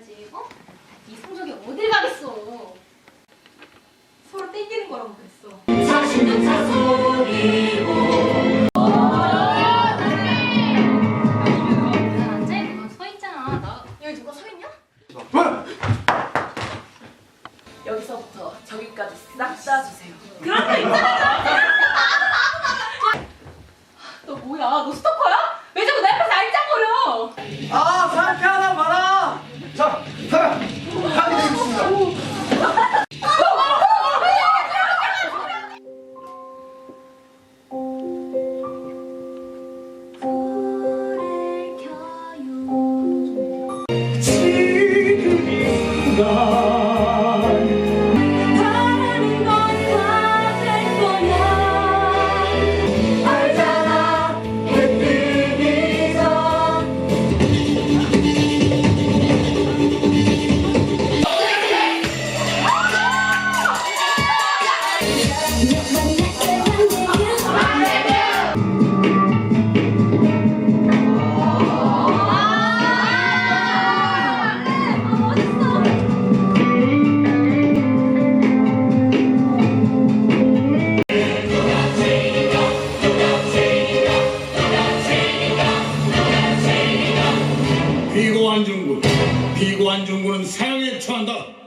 가야지. 어? 이 성적이 어딜 가겠어. 서로 땡기는 거라고 그랬어. 난 앉아 있고 서 있잖아. 나 여기 누가 서 있냐? 왜? 여기서부터 저기까지 싹 다 주세요. 너 뭐야? 너 스토커야? 왜 자꾸 내 앞에서 알짱거려? 아, 사람 피 하나 비고한 중군, 비고한 중군은 사형에 처한다.